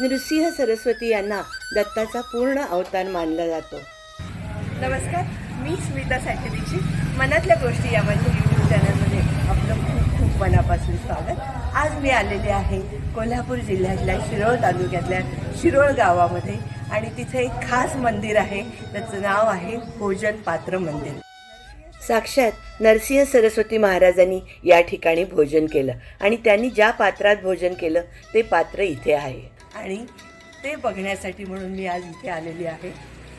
नृसिंह सरस्वती यांना दत्ताचा पूर्ण अवतार मानला जातो. नमस्कार मी स्मिता साठे मनातल्या गोष्टी यामध्ये यूट्यूब चॅनलमध्ये आपलं खूप खूप मनापासून स्वागत. आज मी आलेले आहे कोल्हापूर जिल्ह्यातल्या शिरोळ तालुक्यातल्या शिरोळ गावामध्ये आणि तिथे एक खास मंदिर आहे. त्याचं नाव आहे भोजन पात्र मंदिर. साक्षात नरसिंह सरस्वती महाराजांनी या ठिकाणी भोजन केलं आणि त्यांनी ज्या पात्रात भोजन केलं ते पात्र इथे आहे. आणि ते बघण्यासाठी म्हणून मी आज इथे आलेली आहे.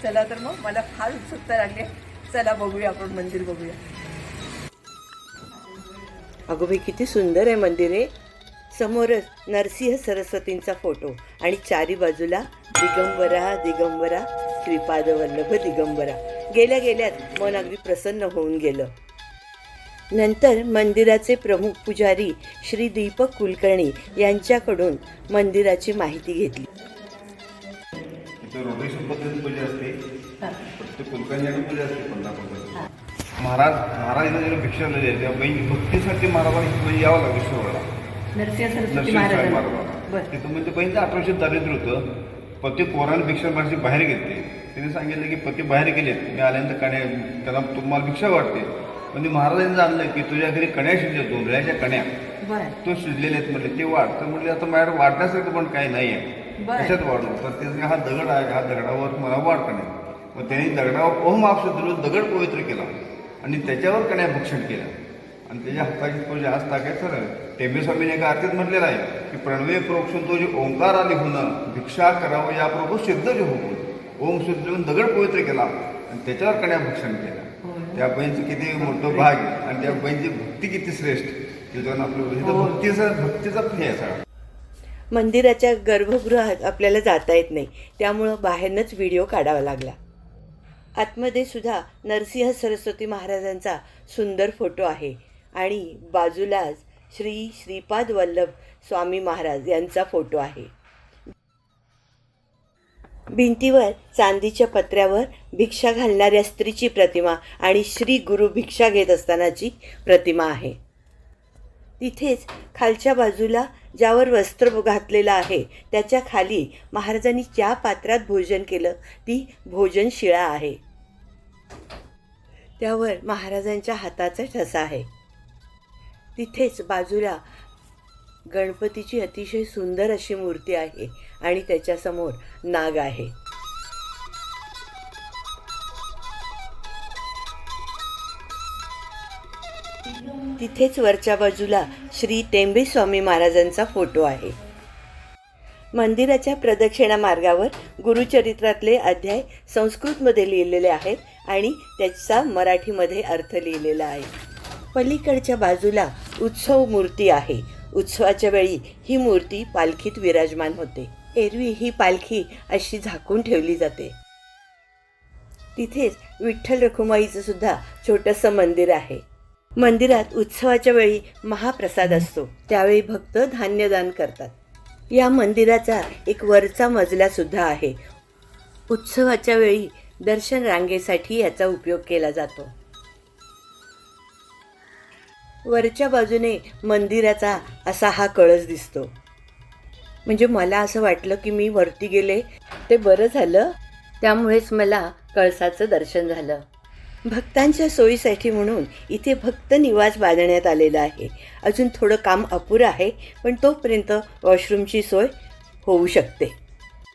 चला तर मग मला फार उत्सुकता लागली आहे. चला बघूया आपण मंदिर बघूया. अगो बाई किती सुंदर आहे मंदिर आहे समोरच नरसिंह सरस्वतींचा फोटो आणि चारी बाजूला दिगंबरा दिगंबरा श्रीपाद वल्लभ दिगंबरा. गेल्या गेल्यात मन अगदी प्रसन्न होऊन गेलं. नंतर मंदिराचे प्रमुख पुजारी श्री दीपक कुलकर्णी यांच्याकडून मंदिराची माहिती घेतली. महाराज महाराज इथं जरा भिक्षा दिली आहे त्या बाई भक्तीसाठी महाराजांना यावं लागलं महाराजांना. तिथं म्हणजे पहिलं अठराशे दारिद्र्य होतं. पती पोराला भिक्षा माणसे बाहेर गेले तिने सांगितलं की पती बाहेर गेलेत. मी आल्यानंतर कण्या त्याला तुम्हाला भिक्षा वाटते म्हणजे महाराजांनी जाणलं की तुझ्या घरी कण्या शिजल्या दोन रेळ्याच्या कण्या तो शिजलेले आहेत म्हटले ते वाढ. तर म्हटले आता माझ्याकडे वाढण्यासारखं पण काही नाही आहे. कशात वाढू तर ते हा दगड आहे हा दगडावर मला वाढ कण्या मग त्यांनी दगडावर ओम आपशे दगड पवित्र केला. आणि त्याच्यावर कण्या भक्षण केलं आणि त्याच्या हाताची तो जास्त टाकायचं सर टेंबे स्वामीने एका आरतीत म्हटलेलं आहे की प्रणवे प्रोक्षण तो जे ओंकार आली होणं भिक्षा करावं या प्रभू सिद्ध जे हो ओम होऊन दगड पवित्र केला. आणि त्याच्यावर कण्या भक्षण केलं त्या बहीणचं किती मोठं भाग आणि त्या बहीणची भक्ती किती श्रेष्ठ भक्तीचा भक्तीचा आहे सगळा. मंदिराच्या गर्भगृहात आपल्याला जाता येत नाही. त्यामुळं बाहेरनंच व्हिडिओ काढावा लागला. आतमध्ये सुद्धा नरसिंह सरस्वती महाराजांचा सुंदर फोटो आहे. आणि बाजूलाच श्री श्रीपाद वल्लभ स्वामी महाराज यांचा फोटो आहे. भिंतीवर चांदीच्या पत्र्यावर भिक्षा घालणाऱ्या स्त्रीची प्रतिमा आणि श्री गुरु भिक्षा घेत असतानाची प्रतिमा आहे. तिथेच खालच्या बाजूला ज्यावर वस्त्र घातलेलं आहे त्याच्याखाली महाराजांनी ज्या पात्रात भोजन केलं ती भोजनशिळा आहे. त्यावर महाराजांच्या हाताचा ठसा आहे. तिथेच बाजूला गणपतीची अतिशय सुंदर अशी मूर्ती आहे आणि त्याच्यासमोर नाग आहे. तिथेच वरच्या बाजूला श्री टेंबे स्वामी महाराजांचा फोटो आहे. मंदिराच्या प्रदक्षिणा मार्गावर गुरुचरित्रातले अध्याय संस्कृतमध्ये लिहिलेले आहेत आणि त्याचा मराठीमध्ये अर्थ लिहिलेला आहे. पलीकडच्या बाजूला उत्सव मूर्ती आहे. उत्सवाच्या वेळी ही मूर्ती पालखीत विराजमान होते. एरवी ही पालखी अशी झाकून ठेवली जाते. तिथेच विठ्ठल रखुमाईचं सुद्धा छोटंसं मंदिर आहे. मंदिरात उत्सवाच्या वेळी महाप्रसाद असतो. त्यावेळी भक्त धान्यदान करतात. या मंदिराचा एक वरचा मजला सुद्धा आहे. उत्सवाच्या वेळी दर्शन रांगेसाठी याचा उपयोग केला जातो. वरच्या बाजूने मंदिराचा असा हा कळस दिसतो. म्हणजे मला असं वाटलं की मी वरती गेले ते बरं झालं. त्यामुळेच मला कळसाचं दर्शन झालं. भक्तांच्या सोयीसाठी म्हणून इथे भक्त निवास बांधण्यात आलेला आहे. अजून थोडं काम अपुरं आहे पण तोपर्यंत वॉशरूमची सोय होऊ शकते.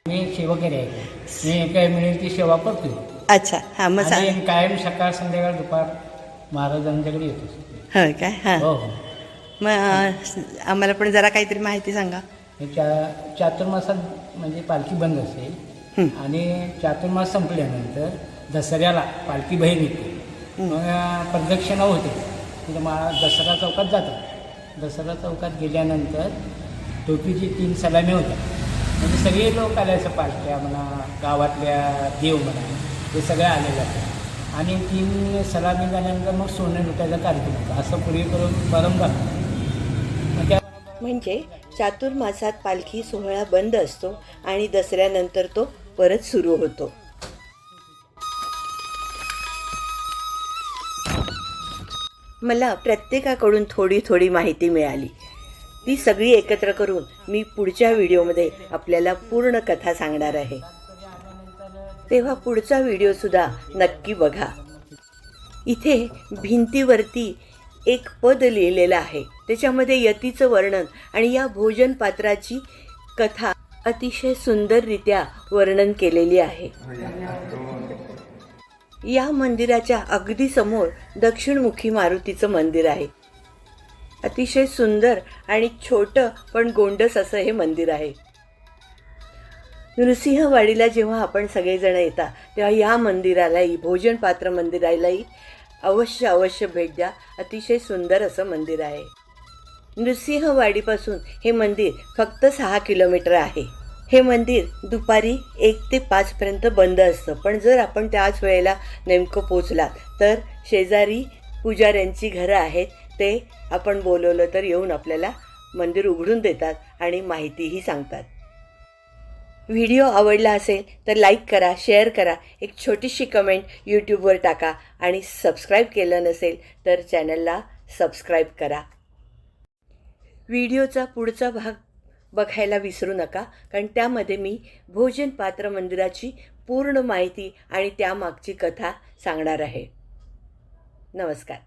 मी सेवकरी आहे. मी काय मिळेल ती सेवा करतो अच्छा हां मग सांग कायम सकाळ संध्याकाळ दुपार महाराजांच्याकडे येतो. हो काय? हां. हो हो. मग अं, आम्हाला पण जरा काहीतरी माहिती सांगा. हे चा चातुर्मासात म्हणजे पालखी बंद असेल आणि चातुर्मास संपल्यानंतर दसऱ्याला पालखी बाहेर निघते मग प्रदक्षिणा होते. तिथे मा दसरा चौकात जातात. दसरा चौकात गेल्यानंतर टोपीची तीन सलामी होतात. म्हणजे सगळे लोक आले असं पालख्या म्हणा गावातल्या देव म्हणा हे सगळे आले जातात. आणि तीन सलामी झाल्यानंतर मग सोनं लुटायचा कार्यक्रम होता. असं पूर्वीकडून परंपरा. म्हणजे चातुर्मासात पालखी सोहळा बंद असतो आणि दसऱ्यानंतर तो परत सुरू होतो. मला प्रत्येकाकडून थोडी थोडी माहिती मिळाली. ती सगळी एकत्र करून मी पुढच्या व्हिडिओमध्ये आपल्याला पूर्ण कथा सांगणार आहे. तेव्हा पुढचा व्हिडिओसुद्धा नक्की बघा. इथे भिंतीवरती एक पद लिहिलेलं आहे. त्याच्यामध्ये यतीचं वर्णन आणि या भोजन पात्राची कथा अतिशय सुंदररित्या वर्णन केलेली आहे. या मंदिराच्या अगदी समोर दक्षिणमुखी मारुतीचं मंदिर आहे. अतिशय सुंदर आणि छोटं पण गोंडस असं हे मंदिर आहे. नृसिंहवाडीला जेव्हा आपण सगळेजण येता तेव्हा या मंदिरालाही भोजनपात्र मंदिरालाही अवश्य अवश्य भेट द्या. अतिशय सुंदर असं मंदिर आहे. नृसिंहवाडीपासून हे मंदिर फक्त सहा किलोमीटर आहे. हे मंदिर दुपारी एक ते पाचपर्यंत बंद असतं. पण जर आपण त्याच वेळेला नेमकं पोचलात तर शेजारी पुजाऱ्यांची घरं आहेत ते आपण बोलवलं तर येऊन आपल्याला मंदिर उघडून देतात आणि माहितीही सांगतात. व्हिडिओ आवडला असेल तर लाईक करा शेअर करा एक छोटीशी कमेंट यूट्यूबवर टाका आणि सबस्क्राईब केलं नसेल तर चॅनलला सबस्क्राईब करा. व्हिडिओचा पुढचा भाग बघायला विसरू नका कारण त्यामध्ये मी भोजन पात्र मंदिराची पूर्ण माहिती आणि त्यामागची कथा सांगणार आहे. नमस्कार.